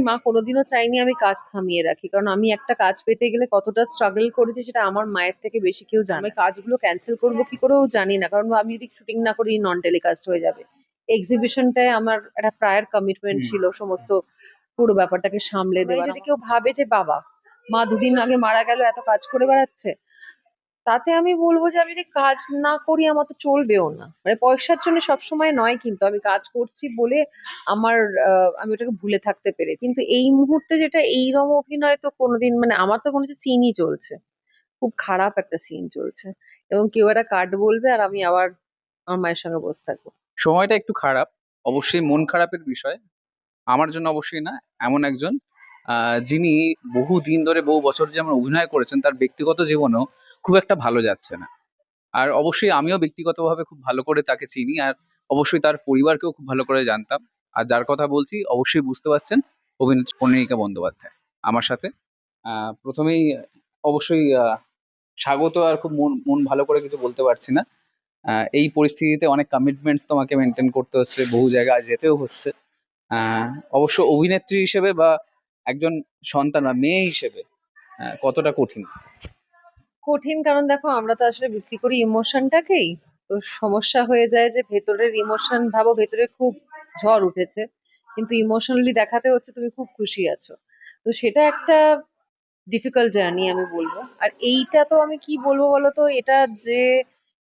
মা কোনোদিনও চাইনি আমি কাজ থামিয়ে রাখি। কারণ আমি একটা কাজ পেতে গেলে কতটা স্ট্রাগল করেছি সেটা আমার মায়ের থেকে বেশি কেউ জানে আমি কাজগুলো ক্যান্সেল করব কি করেও জানি না। কারণ আমি যদি শুটিং না করি নন টেলিকাস্ট হয়ে যাবে। এক্সিবিশনটায় আমার একটা প্রায়ার কমিটমেন্ট ছিল সমস্ত পুরো ব্যাপারটাকে সামলে দেওয়া যদি কেউ ভাবে যে বাবা মা দুদিন আগে মারা গেল এত কাজ করে বেড়াচ্ছে। তাতে আমি বলব যে আমি যদি কাজ না করি আমার তো চলবেও না। মানে পয়সার জন্য সবসময় নয় কিন্তু আমি কাজ করছি বলে আমার আমি ওটাকে ভুলে থাকতে পেরেছি। কিন্তু এই মুহূর্তে যেটা এইরকম অভিনয় তো কোনোদিন মানে আমার তো হচ্ছে সিনই চলছে। খুব খারাপ একটা সিন চলছে। এবং কেউ একটা কাট বলবে আর আমি আবার আমার মায়ের সঙ্গে বসে থাকব। সময়টা একটু খারাপ। অবশ্যই মন খারাপের বিষয়। আমার জন্য অবশ্যই না, এমন একজন যিনি বহু দিন ধরে, বহু বছর যেমন অভিনয় করেছেন, তার ব্যক্তিগত জীবনেও খুব একটা ভালো যাচ্ছে না। আর অবশ্যই আমিও ব্যক্তিগতভাবে খুব ভালো করে তাকে চিনি আর অবশ্যই তার পরিবারকেও খুব ভালো করে জানতাম। আর যার কথা বলছি, অবশ্যই বুঝতে পারছেন অভিনেত্রী কর্ণিকা বন্দ্যোপাধ্যায় আমার সাথে। প্রথমেই অবশ্যই স্বাগত আর খুব মন মন ভালো করে কিছু বলতে পারছি না। এই পরিস্থিতিতে অনেক কমিটমেন্টস তোমাকে মেনটেন করতে হচ্ছে, বহু জায়গায় যেতেও হচ্ছে। অবশ্য অভিনেত্রী হিসেবে বা একজন সন্তান বা মেয়ে হিসেবে কতটা কঠিন? কঠিন, কারণ দেখো আমরা তো আসলে বিক্রি করি ইমোশনটাকেই। তো সমস্যা হয়ে যায় যে ভেতরের ইমোশন ভাবো, ভেতরে খুব ঝড় উঠেছে। কিন্তু ইমোশনালি দেখাতে হচ্ছে তুমি খুব খুশি আছো। তো সেটা একটা ডিফিকাল্ট জার্নি আমি বলব। আর এইটা তো আমি কি বলব বলো তো, এটা যে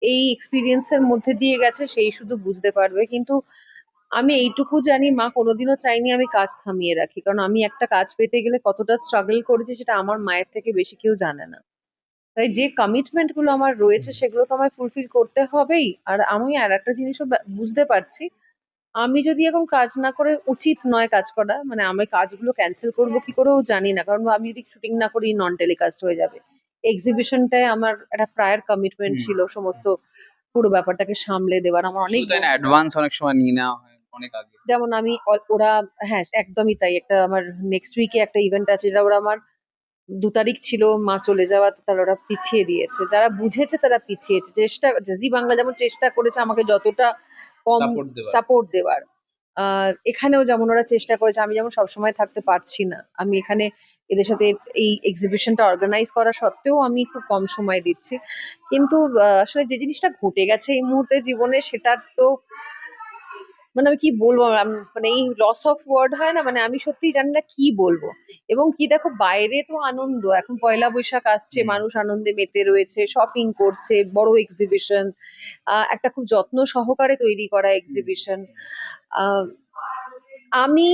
এই এক্সপিরিয়েন্সের মধ্যে দিয়ে গেছে সেই শুধু বুঝতে পারবে। কিন্তু আমি এইটুকু জানি, মা কোনোদিনও চাইনি আমি কাজ থামিয়ে রাখি। কারণ আমি একটা কাজ পেতে গেলে কতটা স্ট্রাগল করেছি সেটা আমার মায়ের থেকে বেশি কেউ জানে না। তাই যে কমিটমেন্টগুলো আমার রয়েছে সেগুলো তো আমায় ফুলফিল করতে হবেই। আর আমি আর একটা জিনিসও বুঝতে পারছি। আমি যদি এখন কাজ না করে উচিত নয় কাজ করা মানে আমি কাজগুলো ক্যান্সেল করব কি করেও জানি না কারণ আমি যদি শুটিং না করি নন টেলিকাস্ট হয়ে যাবে। এক্সিবিশনটায় আমার একটা প্রায়ার কমিটমেন্ট ছিল সমস্ত পুরো ব্যাপারটাকে সামলে দেওয়ার। আমার অনেক অ্যাডভান্স অনেক সময় নিয়ে নেওয়া হয় অনেক আগে। যেমন আমি ওরা হ্যাঁ একদমই তাই। একটা আমার নেক্সট উইকে একটা ইভেন্ট আছে যেটা ওরা আমার দু তারিখ ছিল মা চলে যাওয়া তাহলে ওরা পিছিয়ে দিয়েছে। যারা বুঝেছে তারা পিছিয়েছে। চেষ্টা জি বাংলা যেমন চেষ্টা করেছে আমাকে যতটা কম সাপোর্ট দেওয়ার এখানেও যেমন ওরা চেষ্টা করেছে আমি যেমন সবসময় থাকতে পারছি না। আমি এখানে এদের সাথে এই এক্সিবিশনটা অর্গানাইজ করা সত্ত্বেও আমি খুব কম সময় দিচ্ছি। কিন্তু আসলে যে জিনিসটা ঘটে গেছে এই মুহূর্তে জীবনে সেটার তো মানে আমি কি বলব? মানে এই লস অফ ওয়ার্ড হয় না? মানে আমি সত্যিই জানি না কি বলব। এবং কি দেখো বাইরে তো আনন্দ। এখন পয়লা বৈশাখ আসছে মানুষ আনন্দে মেতে রয়েছে শপিং করছে বড় এক্সিবিশন একটা খুব যত্ন সহকারে তৈরি করা এক্সিবিশন আমি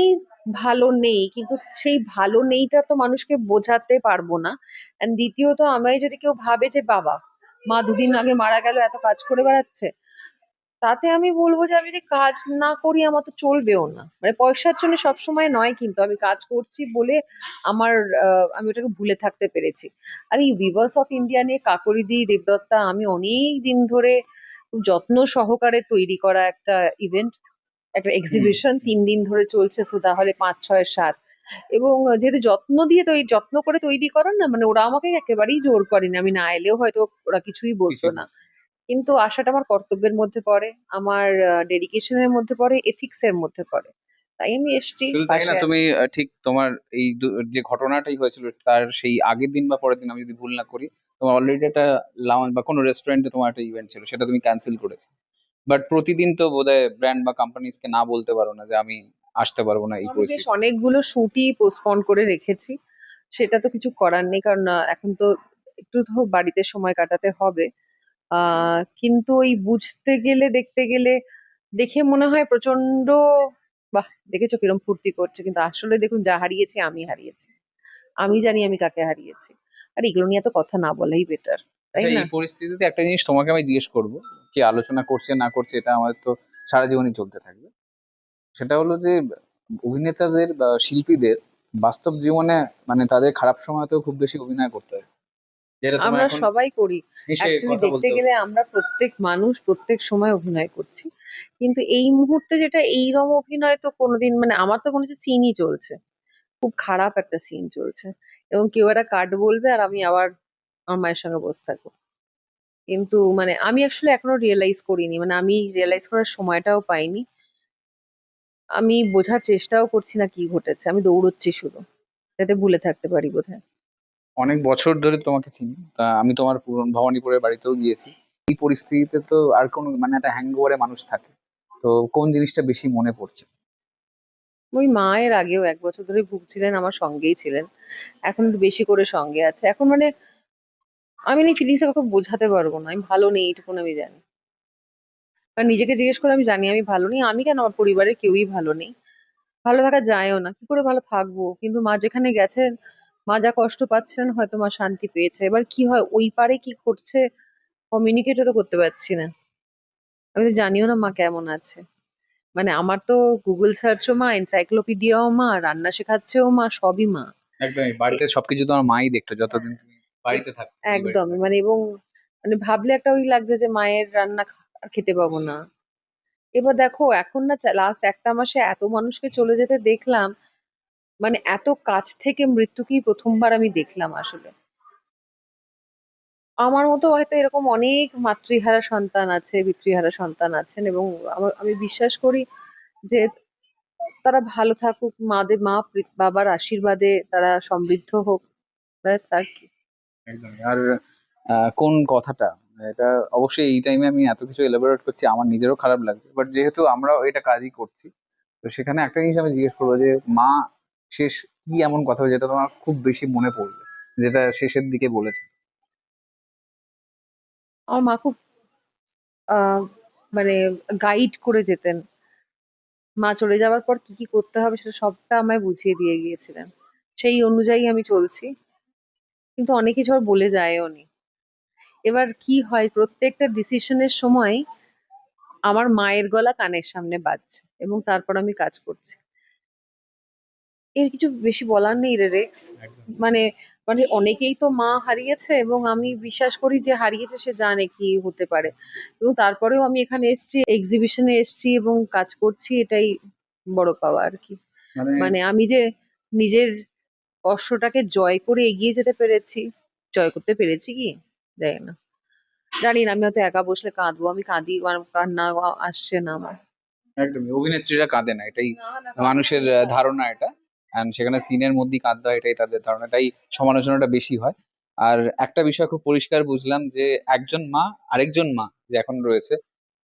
ভালো নেই কিন্তু সেই ভালো নেইটা তো মানুষকে বোঝাতে পারব না। এন্ড দ্বিতীয়ত আমায় যদি কেউ ভাবে যে বাবা মা দুদিন আগে মারা গেল এত কাজ করে বেড়াচ্ছে। তাতে আমি বলব যে আমি যদি কাজ না করি আমার তো চলবেও না। মানে পয়সার জন্য সবসময় নয় কিন্তু আমি কাজ করছি বলে আমার আমি ওটাকে ভুলে থাকতে পেরেছি। আর এই ভিভার্স অফ ইন্ডিয়া নিয়ে কাকরিদি দেবদত্তা আমি অনেক দিন ধরে যত্ন সহকারে তৈরি করা একটা ইভেন্ট একটা এক্সিবিশন তিন দিন ধরে চলছে সুধা হলে পাঁচ ছয় সাত। এবং যেহেতু যত্ন দিয়ে তৈরি যত্ন করে তৈরি করেন না মানে ওরা আমাকে একেবারেই জোর করেনি। আমি না এলেও হয়তো ওরা কিছুই বলতো না। কিন্তু আশাটা আমার কর্তব্যের মধ্যে পড়ে আমার ডেডিকেশনের মধ্যে পড়ে এথিক্স এর মধ্যে পড়ে। তাই আমি এসছি না তুমি ঠিক তোমার এই যে ঘটনাটাই হয়েছিল তার সেই আগের দিন বা পরের দিন আমি যদি ভুল না করি তোমার অলরেডি একটা লাউঞ্জ বা কোনো রেস্টুরেন্টে তোমার একটা ইভেন্ট ছিল সেটা তুমি ক্যান্সেল করেছ। বাট প্রতিদিন তো বোধহয় ব্র্যান্ড বা কোম্পানিজকে না বলতে পারো না যে আমি আসতে পারব না এই পরিস্থিতি অনেকগুলো শুটই পোস্টপন করে রেখেছি সেটা তো কিছু করার নেই কারণ এখন তো একটু তো বাড়িতে সময় কাটাতে হবে। আহ কিন্তু ওই বুঝতে গেলে দেখতে গেলে দেখে মনে হয় প্রচণ্ড বাহ দেখেছ কিরম ফুর্তি করছে। কিন্তু আসলে দেখুন যা হারিয়েছি আমি হারিয়েছি। আমি জানি আমি কাকে হারিয়েছি। আর এগুলো নিয়ে তো কথা না বলাই বেটার তাই আচ্ছা না? এই পরিস্থিতিতে একটা জিনিস তোমাকে আমি জিজ্ঞেস করব কি আলোচনা করছে না করছে এটা আমাদের তো সারা জীবনই চলতে থাকবে। সেটা হলো যে অভিনেতাদের বা শিল্পীদের বাস্তব জীবনে মানে তাদের খারাপ সময়তেও খুব বেশি অভিনয় করতে হয়। আমরা সবাই করি। অ্যাকচুয়ালি দেখতে গেলে আমরা প্রত্যেক মানুষ প্রত্যেক সময় অভিনয় করছি। কিন্তু এই মুহূর্তে যেটা এইরকম অভিনয় তো কোনোদিন মানে আমার তো মনে হচ্ছে সিনই চলছে। খুব খারাপ একটা সিন চলছে। এবং কেউ একটা কাট বলবে আর আমি আবার আমার মায়ের সঙ্গে বসে থাকব। কিন্তু মানে আমি আসলে এখনও রিয়েলাইজ করিনি। মানে আমি রিয়েলাইজ করার সময়টাও পাইনি। আমি বোঝার চেষ্টাও করছি না কি ঘটেছে। আমি দৌড়চ্ছি শুধু। যাতে ভুলে থাকতে পারি বোধহয়। অনেক বছর ধরে তোমাকে চিনি। আমি তোমার পুরন ভবানীপুরের বাড়িতেও গিয়েছি। এই পরিস্থিতিতে তো আর কোনো মানে একটা হ্যাংওভারে মানুষ থাকে। তো কোন জিনিসটা বেশি মনে পড়ছে? ওই মায়ের আগেও এক বছর ধরে ভুগছিলেন, আমার সঙ্গেই ছিলেন। এখন একটু বেশি করে সঙ্গে আছে। এখন মানে আমি এই ফিলিংসটা কাউকে বোঝাতে পারব না। আমি ভালো নেই, এইটুকুন আমি জানি। আর নিজেকে জিজ্ঞেস করে আমি জানি আমি ভালো নেই। আমি কেন? আমার পরিবারের কেউই ভালো নেই। ভালো থাকা যায়ও না। কি করে ভালো থাকব? কিন্তু মা যেখানে গেছেন মা যা কষ্ট পাচ্ছিলেন হয়তো মা শান্তি পেয়েছে। এবার কি হয় ওই পারে কি ঘটছে কমিউনিকেটও তো করতে পারছি না। আমি তো জানিও না মা কেমন আছে। মানে আমার তো গুগল সার্চও মা এনসাইক্লোপিডিয়াও মা রান্না শেখাচ্ছেও মা সবই মা। একদমই বাড়িতে সবকিছু তোমার মাই দেখতো যতদিন বাড়িতে থাকতো। একদমই মানে এবং মানে ভাবলে একটা ওই লাগছে যে মায়ের রান্না খেতে পাবো না। এবার দেখো এখন না লাস্ট একটা মাসে এত মানুষকে চলে যেতে দেখলাম মানে এত কাছ থেকে মৃত্যুকেই প্রথমবার আমি দেখলাম আসলে। আমার মতো হয়তো এরকম অনেক মাতৃহারা সন্তান আছে, পিতৃহারা সন্তান আছেন এবং আমি বিশ্বাস করি যে তারা ভালো থাকুক, মাদের, মা, বাবার আশীর্বাদে তারা সমৃদ্ধ হোক। আর কি। আর কোন কথাটা? এটা অবশ্যই এই টাইমে আমি এত কিছু এলাবোরেট করছি, আমার নিজেরও খারাপ লাগছে। বাট যেহেতু আমরাও এটা কাজই করছি, তো সেখানে একটা জিনিস আমি জিজ্ঞেস করব যে মা শেষ কি এমন কথা যেটা তোমার খুব বেশি মনে পড়বে যেটা শেষের দিকে বলেছে। আমার মা খুব মানে গাইড করে যেতেন। মা চলে যাওয়ার পর কি কি করতে হবে সেটা সবটা আমায় বুঝিয়ে দিয়ে গিয়েছিলেন। সেই অনুযায়ী আমি চলছি। কিন্তু অনেক কিছু আর বলে যায়ও নি। এবার কি হয়, প্রত্যেকটা ডিসিশনের সময় আমার মায়ের গলা কানের সামনে বাজছে এবং তারপর আমি কাজ করছি। এর কিছু বেশি বলার নেই রে রেক্স। মানে মানে অনেকেই তো মা হারিয়েছে এবং আমি বিশ্বাস করি যে হারিয়েছে সে জানে কি হতে পারে। এবং তারপরেও আমি এখানে এসেছি এক্সিবিশনে এসেছি এবং কাজ করছি এটাই বড় পাওয়া আর কি। মানে আমি যে নিজের কষ্টটাকে জয় করে এগিয়ে যেতে পেরেছি জয় করতে পেরেছি কি? জানি না। জানি না আমি হয়তো একা বসলে কাঁদবো আমি কাঁদি কান্না আসছে না আমার। একদমই অভিনেত্রীরা কাঁদে না এটাই মানুষের ধারণা এটা। অ্যান্ড সেখানে সিনের মধ্যেই কাঁদতে হয় এটাই তাদের ধারণা এটাই সমালোচনাটা বেশি হয়। আর একটা বিষয় খুব পরিষ্কার বুঝলাম যে একজন মা, আরেকজন মা যে এখন রয়েছে,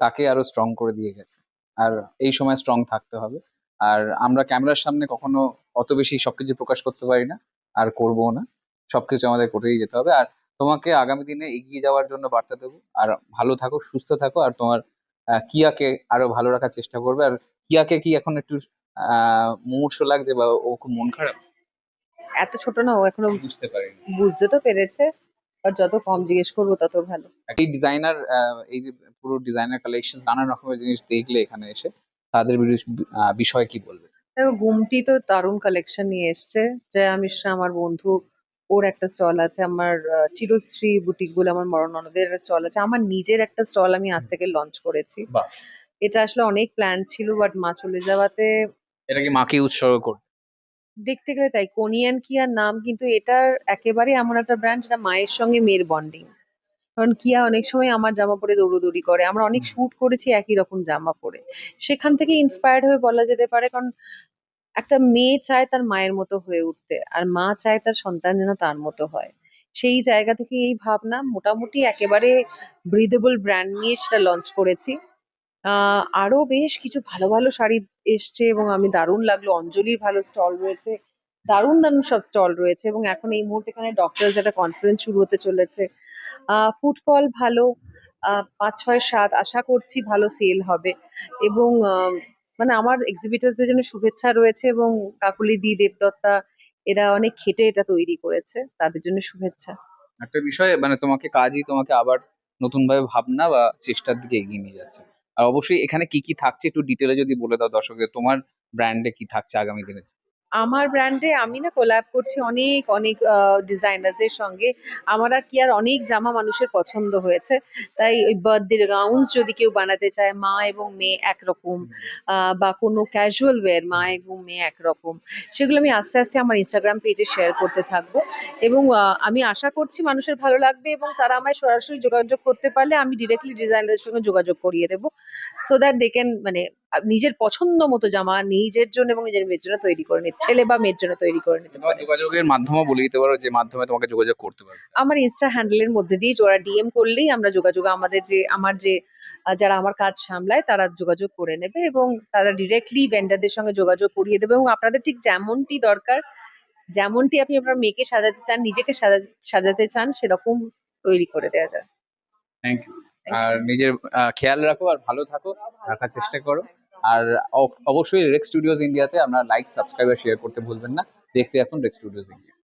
তাকে আরও স্ট্রং করে দিয়ে গেছে। আর এই সময় স্ট্রং থাকতে হবে। আর আমরা ক্যামেরার সামনে কখনো অত বেশি সবকিছু প্রকাশ করতে পারি না, আর করব না। সবকিছু আমাদের করেই যেতে হবে। আর তোমাকে আগামী দিনে এগিয়ে যাওয়ার জন্য বার্তা দেবো। আর ভালো থাকো, সুস্থ থাকো। আর তোমার কিয়াকে আরও ভালো রাখার চেষ্টা করবে। আর কিয়াকে কি এখন একটু মুমূর্ষ লাগছে বা ও খুব মন খারাপ? এত ছোট না ও এখনও বুঝতে পারিনি। বুঝতে তো পেরেছে আর যত কম জিজ্ঞেস করব তত ভালো। এই ডিজাইনার এই যে পুরো ডিজাইনার কালেকশন নানা রকমের জিনিস দেখলে এখানে এসে তাদের বিষয়ে কি বলবে? দেখো গুমটি তো দারুণ কালেকশন নিয়ে এসছে। জয়া মিশ্রা আমার বন্ধু ওর একটা স্টল আছে আমার চিরশ্রী বুটিক বলে আমার মরণ ননদের স্টল আছে। আমার নিজের একটা স্টল আমি আজ থেকে লঞ্চ করেছি। এটা আসলে অনেক প্ল্যান ছিল বাট মা চলে যাওয়াতে এটা কি মাকে উৎসর্গ করবে। দেখতে গেলে তাই কোনিয়ান কিয়ার নাম কিন্তু এটার একেবারে এমন একটা ব্র্যান্ড যেটা মায়ের সঙ্গে মেয়ের বন্ডিং কারণ কিয়া অনেক সময় আমার জামা পরে দৌড়োদৌড়ি করে আমরা অনেক শুট করেছি একই রকম জামা পরে। সেখান থেকে ইন্সপায়ার্ড হয়ে বলা যেতে পারে কারণ একটা মেয়ে চায় তার মায়ের মতো হয়ে উঠতে আর মা চায় তার সন্তান যেন তার মতো হয়। সেই জায়গা থেকে এই ভাবনা মোটামুটি একেবারে ব্রিদেবল ব্র্যান্ড নিয়ে সেটা লঞ্চ করেছি। আহ আরও বেশ কিছু ভালো ভালো শাড়ি এসছে এবং আমি দারুণ লাগল। অঞ্জলির ভালো স্টল রয়েছে দারুণ দারুণ সব স্টল রয়েছে এবং এখন এই মুহূর্তে এখানে ডক্টরস একটা কনফারেন্স শুরু হতে চলেছে। আহ ফুটফল ভালো আহ পাঁচ ছয় সাত আশা করছি ভালো সেল হবে এবং আহ, মানে আমার এক্সিবিটার্সদের জন্য শুভেচ্ছা রয়েছে এবং কাকুলি দি দেবদত্তা এরা অনেক খেটে এটা তৈরি করেছে তাদের জন্য শুভেচ্ছা। একটা বিষয় মানে তোমাকে কাজই তোমাকে আবার নতুন ভাবে ভাবনা বা চেষ্টার দিকে এগিয়ে নিয়ে যাচ্ছে। আর অবশ্যই এখানে কি কি থাকছে একটু ডিটেলে যদি বলে দাও দর্শকদের, তোমার ব্র্যান্ডে কি থাকছে আগামী দিনে? আমার ব্র্যান্ডে আমি না কোল্যাব করছি অনেক অনেক ডিজাইনারদের সঙ্গে। আমার আর কি আর অনেক জামা মানুষের পছন্দ হয়েছে। তাই ওই বার্থডে গাউন্স যদি কেউ বানাতে চায় মা এবং মেয়ে একরকম আহ, বা কোনো ক্যাজুয়াল ওয়্যার মা এবং মেয়ে একরকম সেগুলো আমি আস্তে আস্তে আমার ইনস্টাগ্রাম পেজে শেয়ার করতে থাকব। এবং আমি আশা করছি মানুষের ভালো লাগবে এবং তারা আমায় সরাসরি যোগাযোগ করতে পারলে আমি ডিরেক্টলি ডিজাইনারদের সঙ্গে যোগাযোগ করিয়ে দেবো। সো দ্যাট দে ক্যান মানে নিজের পছন্দ মতো জামা নিজের জন্য এবং নিজের মেয়ের জন্য তৈরি করে নিতে ছেলে বা মেয়ের জন্য তৈরি করে নিতে পারে। যোগাযোগের মাধ্যমও বলে দিতে পারো যে মাধ্যমে তোমাকে যোগাযোগ করতে পারবে। আমার ইনস্টা হ্যান্ডেলের মধ্যে দিয়ে ওরা ডিএম করলেই আমরা যোগাযোগ আমাদের যে আমার যে যারা আমার কাজ সামলায় তারা যোগাযোগ করে নেবে এবং তারা ডিরেক্টলি ভেন্ডারদের সঙ্গে যোগাযোগ করিয়ে দেবে এবং আপনাদের ঠিক যেমনটি দরকার যেমনটি আপনি আপনার মেয়েকে সাজাতে চান নিজেকে সাজা- সাজাতে চান সেরকম তৈরি করে দেওয়া যায়। থ্যাংক ইউ আর নিজের খেয়াল রাখো আর ভালো থাকো। রাখার চেষ্টা করো। আর অ- অবশ্যই রেক্স স্টুডিওজ ইন্ডিয়াতে আপনারা লাইক সাবস্ক্রাইব আর শেয়ার করতে ভুলবেন না। দেখতে এখন রেক্স স্টুডিওজ ইন্ডিয়া